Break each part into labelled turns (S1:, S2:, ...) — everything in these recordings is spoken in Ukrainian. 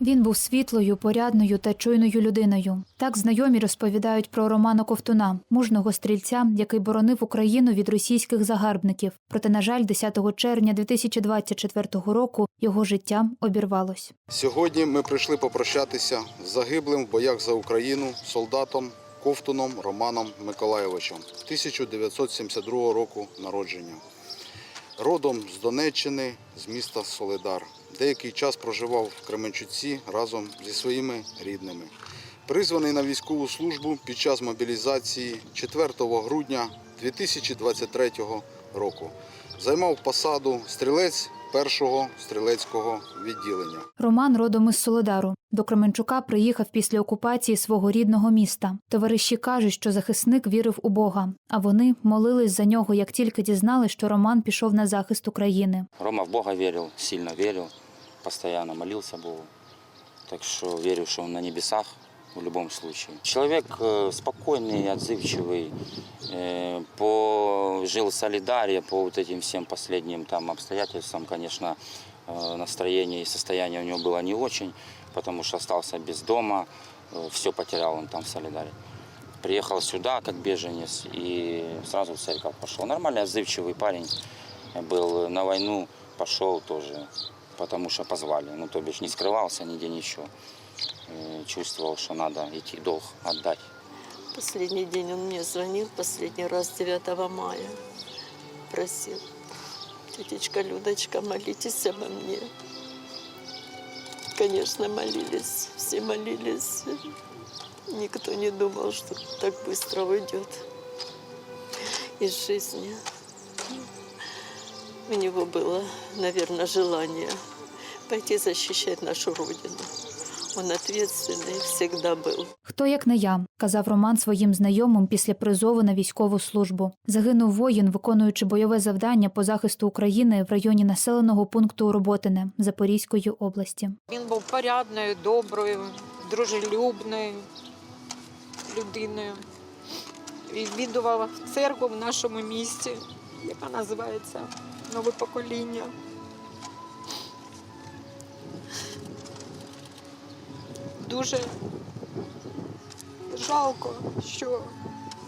S1: Він був світлою, порядною та чуйною людиною. Так знайомі розповідають про Романа Ковтуна, мужного стрільця, який боронив Україну від російських загарбників. Проте, на жаль, 10 червня 2024 року його життя обірвалось.
S2: Сьогодні ми прийшли попрощатися з загиблим в боях за Україну солдатом Ковтуном Романом Миколайовичем 1972 року народження. Родом з Донеччини, з міста Солидар. Деякий час проживав в Кременчуці разом зі своїми рідними. Призваний на військову службу під час мобілізації 4 грудня 2023 року. Займав посаду стрілець першого стрілецького відділення.
S1: Роман родом із Солодару. До Кременчука приїхав після окупації свого рідного міста. Товариші кажуть, що захисник вірив у Бога, а вони молились за нього, як тільки дізнали, що Роман пішов на захист України.
S3: Рома в Бога верил, сильно верил, постоянно молился Богу. Так что верю, что он на небесах в любом случае. Человек э, спокойный, отзывчивый, э, по, жил в по вот этим всем последним там обстоятельствам, конечно, э, настроение и состояние у него было не очень, потому что остался без дома, все потерял он там в Солидаре. Приехал сюда как беженец и сразу в церковь пошел. Нормальный, отзывчивый парень был на войну, пошел тоже, потому что позвали. Ну, то бишь не скрывался нигде ничего. Э, Чувствовал, что надо идти долг отдать.
S4: Последний день он мне звонил, последний раз 9 мая. Просил, тетечка Людочка, молитесь обо мне. Конечно, молились, все молились. Никто не думал, что так быстро уйдет из жизни. У него было, наверное, желание пойти защищать нашу Родину. Он ответственный всегда был.
S1: Хто як не я, казав Роман своїм знайомим після призову на військову службу. Загинув воїн, виконуючи бойове завдання по захисту України в районі населеного пункту Роботине Запорізької області.
S5: Він був порядною, доброю, дружелюбною людиною. Відвідував церкву в нашому місті, яка називається Нове покоління. Дуже жалко, що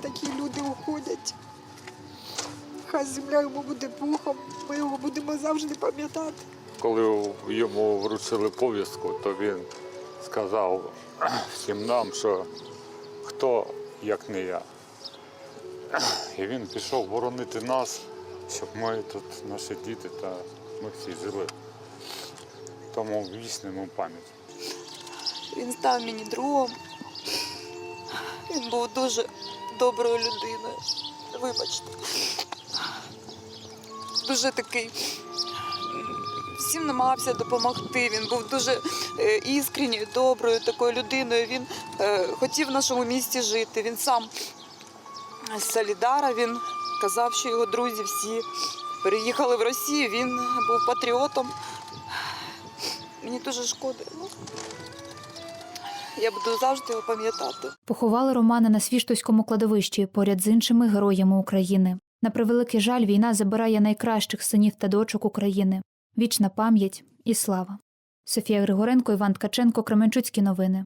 S5: такі люди уходять. Хай земля йому буде пухом, ми його будемо завжди пам'ятати.
S6: Коли йому вручили повістку, то він сказав всім нам, що хто як не я. І він пішов боронити нас, щоб ми тут, наші діти та ми всі жили. Тому вічному пам'ять.
S7: Він став мені другом. Він був дуже доброю людиною. Вибачте. Дуже такий. Всім намагався допомогти. Він був дуже е, іскренньою, доброю такою людиною. Він е, хотів в нашому місті жити. Він сам з Солідара. Він казав, що його друзі всі переїхали в Росію. Він був патріотом. Мені дуже шкода. Ну, я буду завжди його пам'ятати.
S1: Поховали Романа на Свіштовському кладовищі поряд з іншими героями України. На превеликий жаль, війна забирає найкращих синів та дочок України. Вічна пам'ять і слава. Софія Григоренко, Іван Ткаченко, Кременчуцькі новини.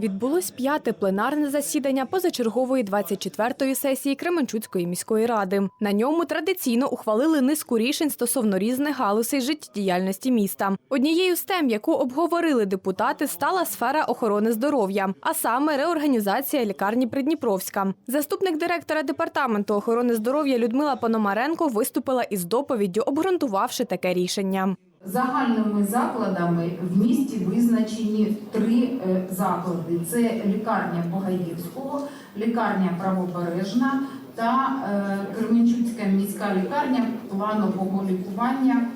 S8: Відбулось п'яте пленарне засідання позачергової 24-ї сесії Кременчуцької міської ради. На ньому традиційно ухвалили низку рішень стосовно різних галузей життєдіяльності міста. Однією з тем, яку обговорили депутати, стала сфера охорони здоров'я, а саме реорганізація лікарні Придніпровська. Заступник директора департаменту охорони здоров'я Людмила Пономаренко виступила із доповіддю, обґрунтувавши таке рішення.
S9: Загальними закладами в місті визначені три е, заклади: це лікарня Богаївського, лікарня Правобережна та е, Кременчуцька міська лікарня планового лікування.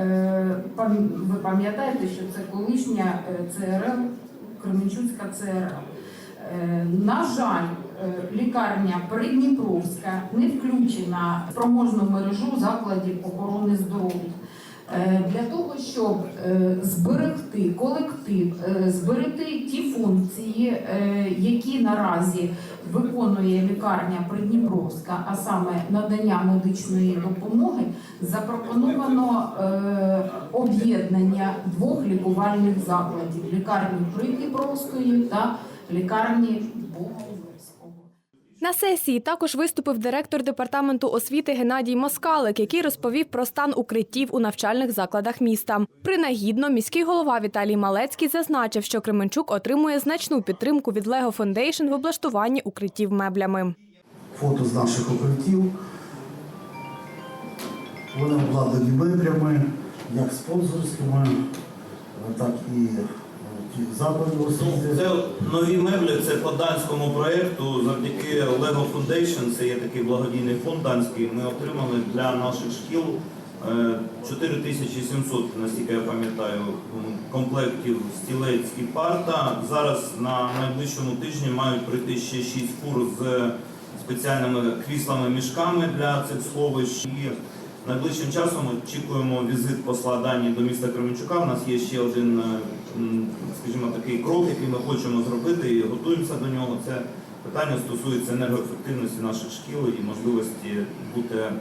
S9: Е, Ви пам'ятаєте, що це колишня ЦРЛ, Кременчуцька ЦРЛ. На жаль, лікарня Придніпровська не включена в спроможну мережу закладів охорони здоров'я. Е, Для того, щоб е, зберегти колектив, е, зберегти ті функції, які наразі виконує лікарня Придніпровська, а саме надання медичної допомоги, запропоновано об'єднання двох лікувальних закладів лікарні Придніпровської та лікарні Богоявленського.
S8: На сесії також виступив директор департаменту освіти Геннадій Москалик, який розповів про стан укриттів у навчальних закладах міста. Принагідно, міський голова Віталій Малецький зазначив, що Кременчук отримує значну підтримку від Lego Foundation в облаштуванні укриттів меблями.
S10: фото з наших укриттів. Вони обладнані меблями, як спонсорськими, так і
S11: Це нові меблі, це по данському проєкту. Завдяки Lego Foundation, це є такий благодійний фонд данський. Ми отримали для наших шкіл е, 4700, наскільки я пам'ятаю, комплектів стілець і парта. Зараз на найближчому тижні мають прийти ще 6 фур з спеціальними кріслами-мішками для цих сховищ. Найближчим часом очікуємо візит посла Данії до міста Кременчука. У нас є ще один, е, скажімо, такий крок, який ми хочемо зробити і готуємося до нього. Це питання стосується енергоефективності наших шкіл і можливості бути е,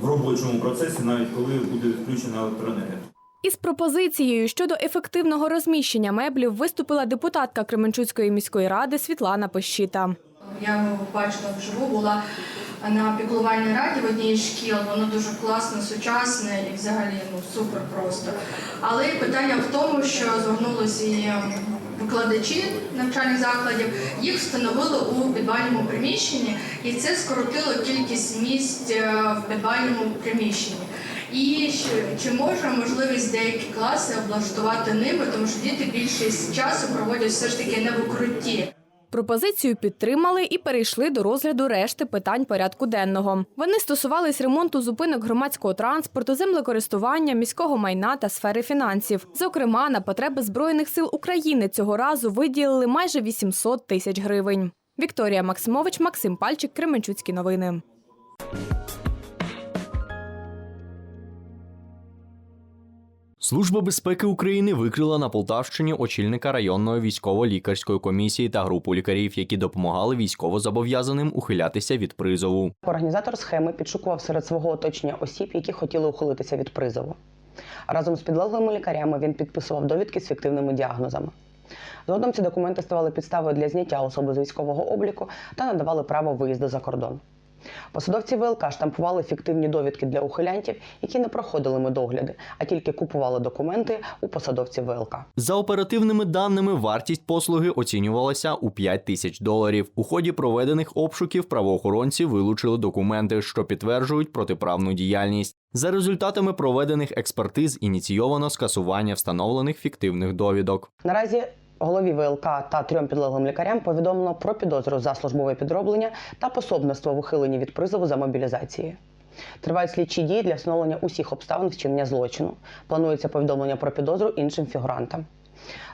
S11: в робочому процесі, навіть коли буде відключена електроенергія.
S8: Із пропозицією щодо ефективного розміщення меблів виступила депутатка Кременчуцької міської ради Світлана Пощита.
S12: Я бачила вживу, була на піклувальній раді в одній шкіл. Воно дуже класне, сучасне і взагалі ну супер просто. Але питання в тому, що звернулися і ем, викладачі навчальних закладів, їх встановили у підвальному приміщенні, і це скоротило кількість місць е, в підвальному приміщенні. І чи може можливість деякі класи облаштувати ними, тому що діти більшість часу проводять все ж таки не в укритті.
S8: Пропозицію підтримали і перейшли до розгляду решти питань порядку денного. Вони стосувались ремонту зупинок громадського транспорту, землекористування, міського майна та сфери фінансів. Зокрема, на потреби Збройних сил України цього разу виділили майже 800 тисяч гривень. Вікторія Максимович, Максим Пальчик, Кременчуцькі новини.
S13: Служба безпеки України викрила на Полтавщині очільника районної військово-лікарської комісії та групу лікарів, які допомагали військовозобов'язаним ухилятися від призову.
S14: Організатор схеми підшукував серед свого оточення осіб, які хотіли ухилитися від призову. Разом з підлеглими лікарями він підписував довідки з фіктивними діагнозами. Згодом ці документи ставали підставою для зняття особи з військового обліку та надавали право виїзду за кордон. Посадовці ВЛК штампували фіктивні довідки для ухилянтів, які не проходили медогляди, а тільки купували документи у посадовців ВЛК.
S13: За оперативними даними, вартість послуги оцінювалася у 5 тисяч доларів. У ході проведених обшуків правоохоронці вилучили документи, що підтверджують протиправну діяльність. За результатами проведених експертиз ініційовано скасування встановлених фіктивних довідок.
S14: Наразі голові ВЛК та трьом підлеглим лікарям повідомлено про підозру за службове підроблення та пособництво в ухиленні від призову за мобілізації. Тривають слідчі дії для встановлення усіх обставин вчинення злочину. Планується повідомлення про підозру іншим фігурантам.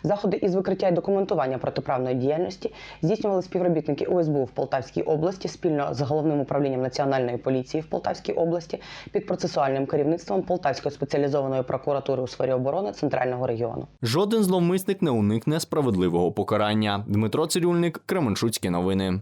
S14: Заходи із викриття і документування протиправної діяльності здійснювали співробітники УСБУ в Полтавській області спільно з головним управлінням національної поліції в Полтавській області під процесуальним керівництвом Полтавської спеціалізованої прокуратури у сфері оборони центрального регіону.
S13: Жоден зловмисник не уникне справедливого покарання. Дмитро Цирюльник, Кременчуцькі новини.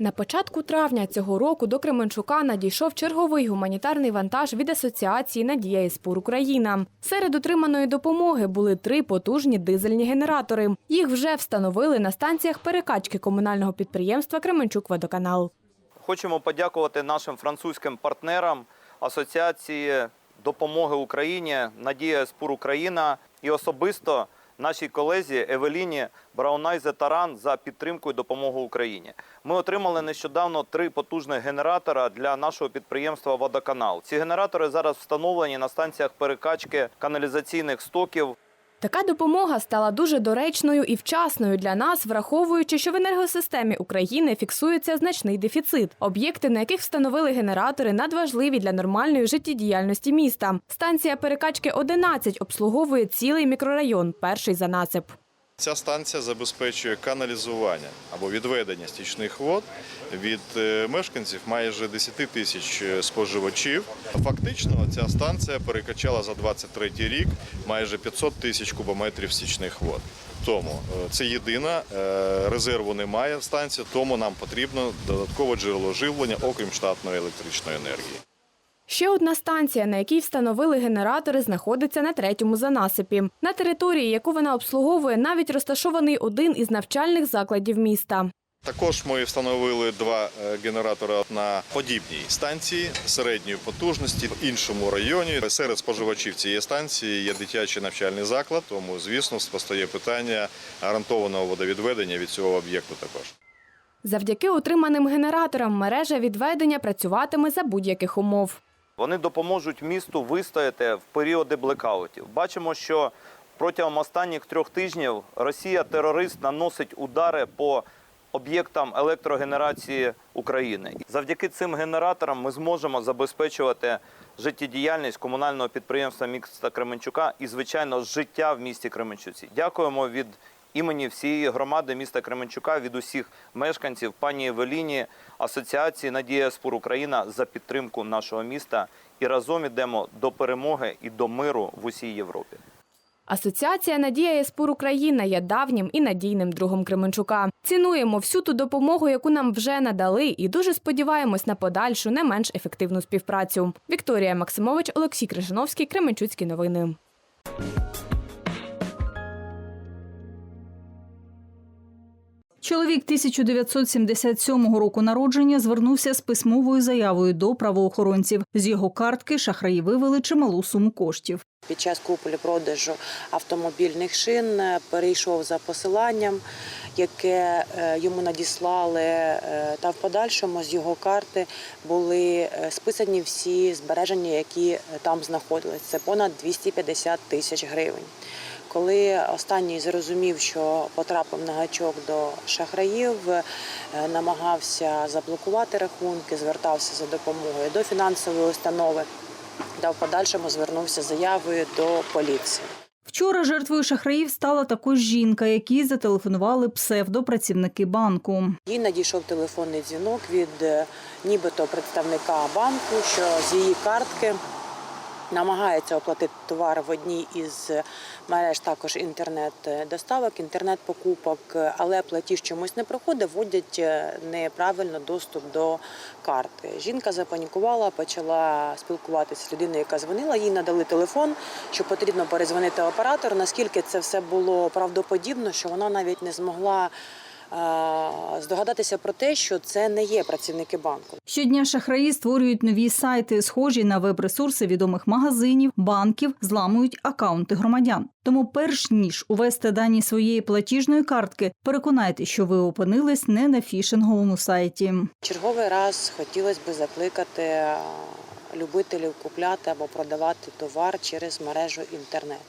S8: На початку травня цього року до Кременчука надійшов черговий гуманітарний вантаж від асоціації Надія і Спур Україна. Серед отриманої допомоги були три потужні дизельні генератори. Їх вже встановили на станціях перекачки комунального підприємства Кременчук Водоканал.
S11: Хочемо подякувати нашим французьким партнерам Асоціації допомоги Україні Надія Спур Україна і особисто нашій колезі Евеліні Браунайзе Таран за підтримку і допомогу Україні. Ми отримали нещодавно три потужних генератора для нашого підприємства Водоканал. Ці генератори зараз встановлені на станціях перекачки каналізаційних стоків.
S8: Така допомога стала дуже доречною і вчасною для нас, враховуючи, що в енергосистемі України фіксується значний дефіцит. Об'єкти, на яких встановили генератори, надважливі для нормальної життєдіяльності міста. Станція перекачки 11 обслуговує цілий мікрорайон, перший за насип.
S15: Ця станція забезпечує каналізування або відведення стічних вод від е, мешканців майже 10 тисяч е, споживачів. Фактично, ця станція перекачала за 23 рік майже 500 тисяч кубометрів стічних вод. Тому е, це єдина резерву немає в станції, тому нам потрібно додаткове джерело живлення, окрім штатної електричної енергії.
S8: Ще одна станція, на якій встановили генератори, знаходиться на третьому занасипі. На території, яку вона обслуговує, навіть розташований один із навчальних закладів міста.
S15: Також ми встановили два е, генератори на подібній станції середньої потужності в іншому районі. Серед споживачів цієї станції є дитячий навчальний заклад, тому звісно постає питання гарантованого водовідведення від цього об'єкту також.
S8: Завдяки отриманим генераторам мережа відведення працюватиме за будь-яких умов.
S11: Вони допоможуть місту вистояти в періоди блекаутів. Бачимо, що протягом останніх трьох тижнів Росія-терорист наносить удари по об'єктам електрогенерації України. Завдяки цим генераторам ми зможемо забезпечувати життєдіяльність комунального підприємства міста Кременчука і, звичайно, життя в місті Кременчуці. Дякуємо від імені всієї громади міста Кременчука, від усіх мешканців, пані Евеліні, асоціації Надія Спур Україна за підтримку нашого міста. І разом ідемо до перемоги і до миру в усій Європі.
S8: Асоціація Надія Єспур Україна є давнім і надійним другом Кременчука. Цінуємо всю ту допомогу, яку нам вже надали, і дуже сподіваємось на подальшу не менш ефективну співпрацю. Вікторія Максимович, Олексій Крижановський, Кременчуцькі новини.
S16: Чоловік 1977 року народження звернувся з письмовою заявою до правоохоронців. З його картки шахраї вивели чималу суму коштів.
S17: Під час купівлі-продажу автомобільних шин е, перейшов за посиланням, яке е, йому надіслали, е, та в подальшому з його карти були списані всі збереження, які там знаходились. Це понад 250 тисяч гривень. Коли останній зрозумів, що потрапив на гачок до шахраїв, е, намагався заблокувати рахунки, звертався за допомогою до фінансової установи та в подальшому звернувся заявою до поліції.
S16: Вчора жертвою шахраїв стала також жінка, якій зателефонували псевдопрацівники банку.
S17: Їй надійшов телефонний дзвінок від е, нібито представника банку, що з її картки намагається оплатити товар в одній із мереж також інтернет-доставок, інтернет-покупок, але платіж чомусь не проходить, вводять е, неправильно доступ до карти. Жінка запанікувала, почала спілкуватися з людиною, яка дзвонила. Їй надали телефон, що потрібно перезвонити оператору. Наскільки це все було правдоподібно, що вона навіть не змогла здогадатися про те, що це не є працівники банку.
S16: Щодня шахраї створюють нові сайти, схожі на веб-ресурси відомих магазинів, банків, зламують акаунти громадян. Тому, перш ніж увести дані своєї платіжної картки, переконайтеся, що ви опинились не на фішинговому сайті.
S17: Черговий раз хотілося б закликати е, любителів купляти або продавати товар через мережу інтернет.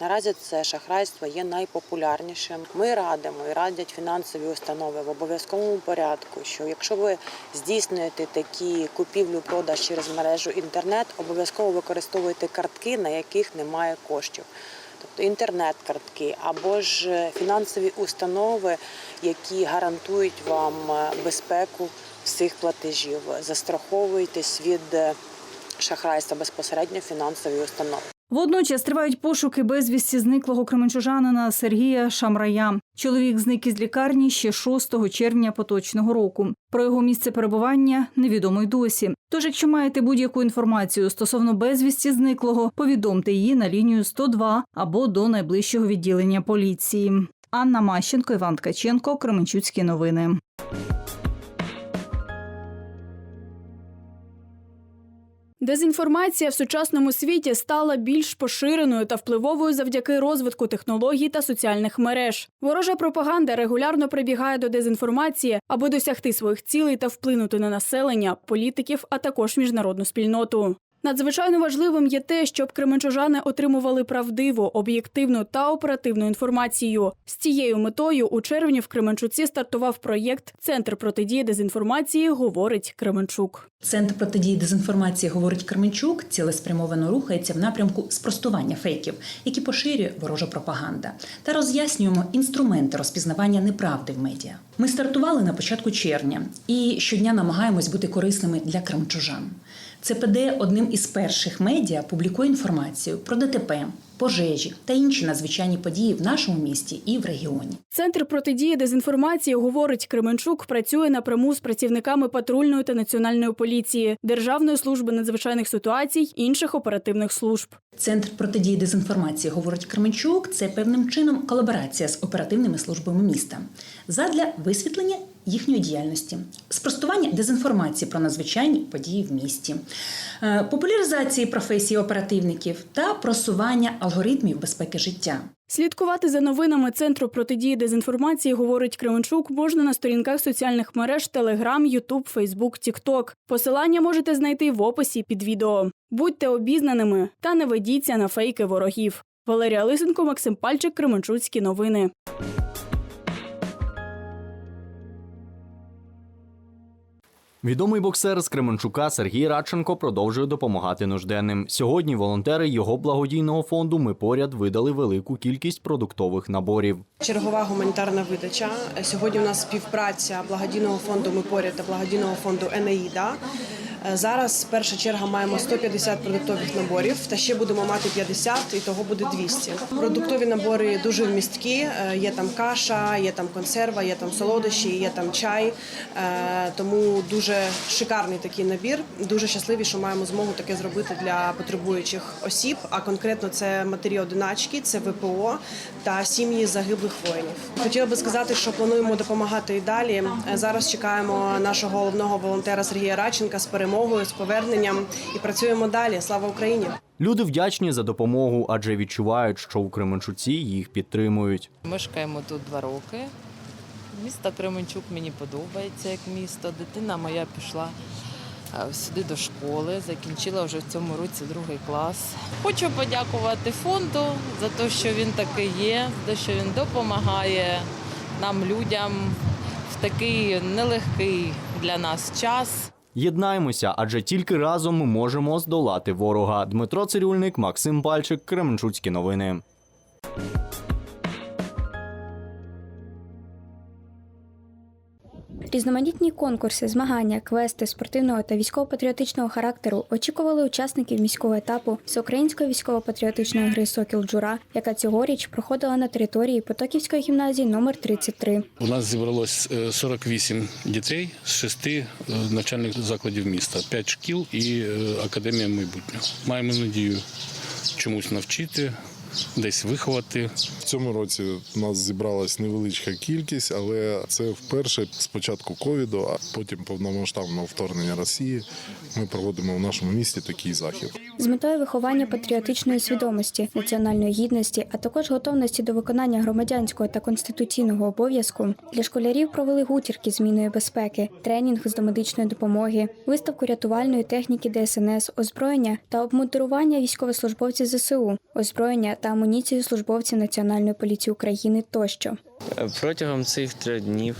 S17: Наразі це шахрайство є найпопулярнішим. Ми радимо і радять фінансові установи в обов'язковому порядку, що якщо ви здійснюєте такі купівлю-продаж через мережу інтернет, обов'язково використовуйте картки, на яких немає коштів. Тобто інтернет-картки або ж фінансові установи, які гарантують вам безпеку всіх платежів. Застраховуйтесь від шахрайства безпосередньо фінансові установи.
S16: Водночас тривають пошуки безвісті зниклого кременчужанина Сергія Шамрая. Чоловік зник із лікарні ще 6 червня поточного року. Про його місце перебування невідомо й досі. Тож, якщо маєте будь-яку інформацію стосовно безвісті зниклого, повідомте її на лінію 102 або до найближчого відділення поліції. Анна Мащенко, Іван Ткаченко, Кременчуцькі новини.
S18: Дезінформація в сучасному світі стала більш поширеною та впливовою завдяки розвитку технологій та соціальних мереж. Ворожа пропаганда регулярно прибігає до дезінформації, аби досягти своїх цілей та вплинути на населення, політиків, а також міжнародну спільноту. Надзвичайно важливим є те, щоб кременчужани отримували правдиву, об'єктивну та оперативну інформацію. З цією метою у червні в Кременчуці стартував проєкт Центр протидії дезінформації, говорить Кременчук.
S19: Центр протидії дезінформації, говорить Кременчук, цілеспрямовано рухається в напрямку спростування фейків, які поширює ворожа пропаганда, та роз'яснюємо інструменти розпізнавання неправди в медіа. Ми стартували на початку червня і щодня намагаємось бути корисними для кремчужан. ЦПД одним із перших медіа публікує інформацію про ДТП, пожежі та інші надзвичайні події в нашому місті і в регіоні.
S18: Центр протидії дезінформації, говорить Кременчук, працює напряму з працівниками патрульної та національної поліції, Державної служби надзвичайних ситуацій, інших оперативних служб.
S19: Центр протидії дезінформації, говорить Кременчук, це певним чином колаборація з оперативними службами міста задля висвітлення їхньої діяльності, спростування дезінформації про надзвичайні події в місті, е, популяризації професії оперативників та просування алгоритмів безпеки життя.
S18: Слідкувати за новинами Центру протидії дезінформації, говорить Кременчук, можна на сторінках соціальних мереж Телеграм, Ютуб, Фейсбук, Тікток. Посилання можете знайти в описі під відео. Будьте обізнаними та не ведіться на фейки ворогів. Валерія Лисенко, Максим Пальчик, Кременчуцькі новини.
S13: Відомий боксер з Кременчука Сергій Радченко продовжує допомагати нужденним. Сьогодні волонтери його благодійного фонду Ми поряд видали велику кількість продуктових наборів.
S20: Чергова гуманітарна видача. Сьогодні у нас співпраця благодійного фонду Ми поряд та благодійного фонду Енеїда. Зараз перша черга маємо 150 продуктових наборів, та ще будемо мати 50, і того буде 200. Продуктові набори дуже вмісткі. е, Є там каша, є там консерва, є там солодощі, є там чай. Е, Тому дуже шикарний такий набір. Дуже щасливі, що маємо змогу таке зробити для потребуючих осіб. А конкретно це матері одиначки, це ВПО та сім'ї загиблих воїнів. Хотіла би сказати, що плануємо допомагати і далі. Зараз чекаємо нашого головного волонтера Сергія Радченка з перемогою, з поверненням і працюємо далі. Слава Україні!
S13: Люди вдячні за допомогу, адже відчувають, що у Кременчуці їх підтримують.
S16: Мешкаємо тут два роки. Місто Кременчук мені подобається як місто. Дитина моя пішла е, сюди до школи, закінчила вже в цьому році другий клас. Хочу подякувати фонду за те, що він такий є, за те, що він допомагає нам, людям, в такий нелегкий для нас час.
S13: Єднаємося, адже тільки разом ми можемо здолати ворога. Дмитро Цирюльник, Максим Пальчик, Кременчуцькі новини.
S21: Різноманітні конкурси, змагання, квести спортивного та військово-патріотичного характеру очікували учасників міського етапу всеукраїнської військово-патріотичної гри Сокіл Джура, яка цьогоріч проходила на території Потоківської гімназії номер 33.
S22: У нас зібралось е, 48 дітей з шести е, навчальних закладів міста, 5 шкіл і е, академія майбутнього. Маємо надію чомусь навчити, десь виховати.
S10: В цьому році у нас зібралась невеличка кількість, але це вперше з початку ковіду, а потім повномасштабного вторгнення Росії. Ми проводимо в нашому місті такий захід.
S21: З метою виховання патріотичної свідомості, національної гідності, а також готовності до виконання громадянського та конституційного обов'язку для школярів провели гутірки зміною безпеки, тренінг з домедичної допомоги, виставку рятувальної техніки ДСНС, озброєння та обмундирування військовослужбовців ЗСУ, озброєння та амуніцію службовців Національної поліції України тощо.
S23: Протягом цих трьох днів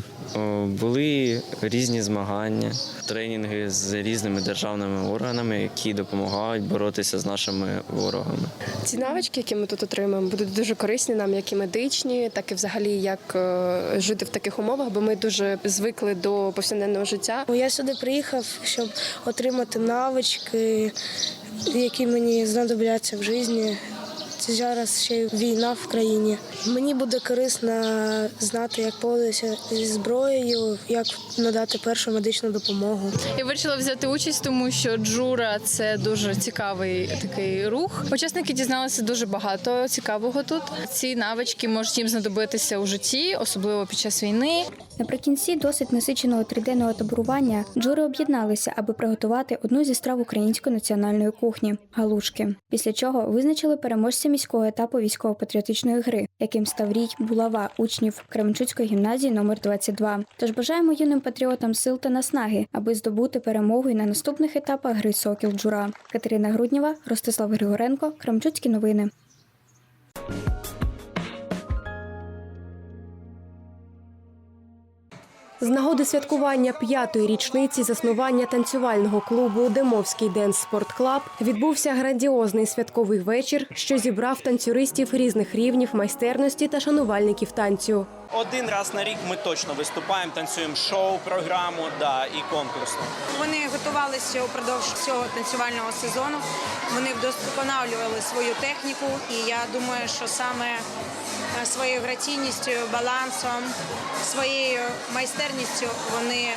S23: були різні змагання, тренінги з різними державними органами, які допомагають боротися з нашими ворогами.
S24: Ці навички, які ми тут отримаємо, будуть дуже корисні нам, як і медичні, так і взагалі як е, жити в таких умовах, бо ми дуже звикли до повсякденного життя.
S7: Я сюди приїхав, щоб отримати навички, які мені знадобляться в житті. Зараз ще війна в країні. Мені буде корисно знати, як поводитися зі зброєю, як надати першу медичну допомогу.
S25: Я вирішила взяти участь, тому що джура це дуже цікавий такий рух. Учасники дізналися дуже багато цікавого тут. Ці навички можуть їм знадобитися у житті, особливо під час війни.
S21: Наприкінці досить насиченого триденного таборування джури об'єдналися, аби приготувати одну зі страв української національної кухні галушки. Після чого визначили переможця міського етапу військово-патріотичної гри, яким став рій булава учнів Кременчуцької гімназії номер 22 Тож бажаємо юним патріотам сил та наснаги, аби здобути перемогу і на наступних етапах гри Сокіл Джура. Катерина Груднєва, Ростислав Григоренко, Кременчуцькі новини.
S18: З нагоди святкування п'ятої річниці заснування танцювального клубу Демовський Денс Спорт Клаб відбувся грандіозний святковий вечір, що зібрав танцюристів різних рівнів майстерності та шанувальників танцю.
S26: Один раз на рік ми точно виступаємо, танцюємо шоу, програму да, і конкурсно.
S27: Вони готувалися упродовж цього танцювального сезону. Вони вдосконалювали свою техніку, і я думаю, що саме своєю граційністю, балансом, своєю майстерністю вони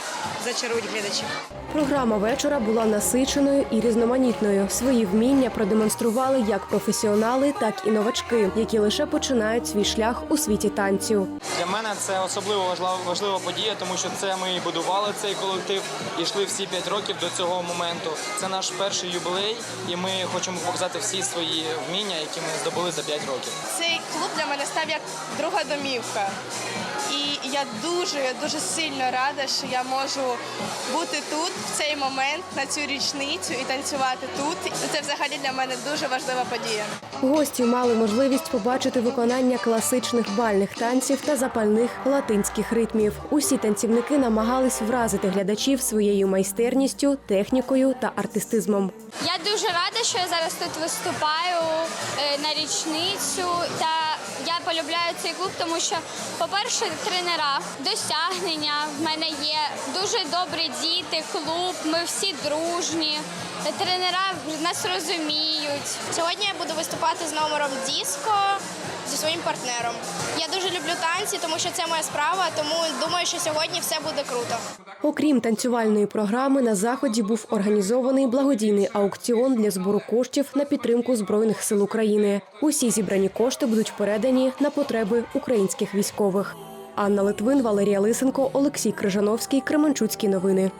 S27: зачарують глядачів.
S18: Програма вечора була насиченою і різноманітною. Свої вміння продемонстрували як професіонали, так і новачки, які лише починають свій шлях у світі танцю.
S26: Для мене це особливо важлива, важлива подія, тому що це ми і будували цей колектив і йшли всі 5 років до цього моменту. Це наш перший юбілей, і ми хочемо показати всі свої вміння, які ми здобули за 5 років.
S23: Цей клуб для мене став як друга домівка. І я дуже дуже сильно рада, що я можу бути тут в цей момент на цю річницю і танцювати тут. Це взагалі для мене дуже важлива подія.
S18: Гості мали можливість побачити виконання класичних бальних танців та запальних латинських ритмів. Усі танцівники намагались вразити глядачів своєю майстерністю, технікою та артистизмом.
S4: Я дуже рада, що я зараз тут виступаю е, на річницю. Та я полюбляю цей клуб, тому що, по-перше, тренера, досягнення в мене є дуже добрі діти, клуб. Ми всі дружні. Тренера нас розуміють.
S23: Сьогодні я буду виступати з номером Діско зі своїм партнером. Я дуже люблю танці, тому що це моя справа, тому думаю, що сьогодні все буде круто.
S18: Окрім танцювальної програми, на заході був організований благодійний аукціон для збору коштів на підтримку збройних сил України. Усі зібрані кошти будуть передані на потреби українських військових. Анна Литвин, Валерія Лисенко, Олексій Крижановський, Кременчуцькі новини.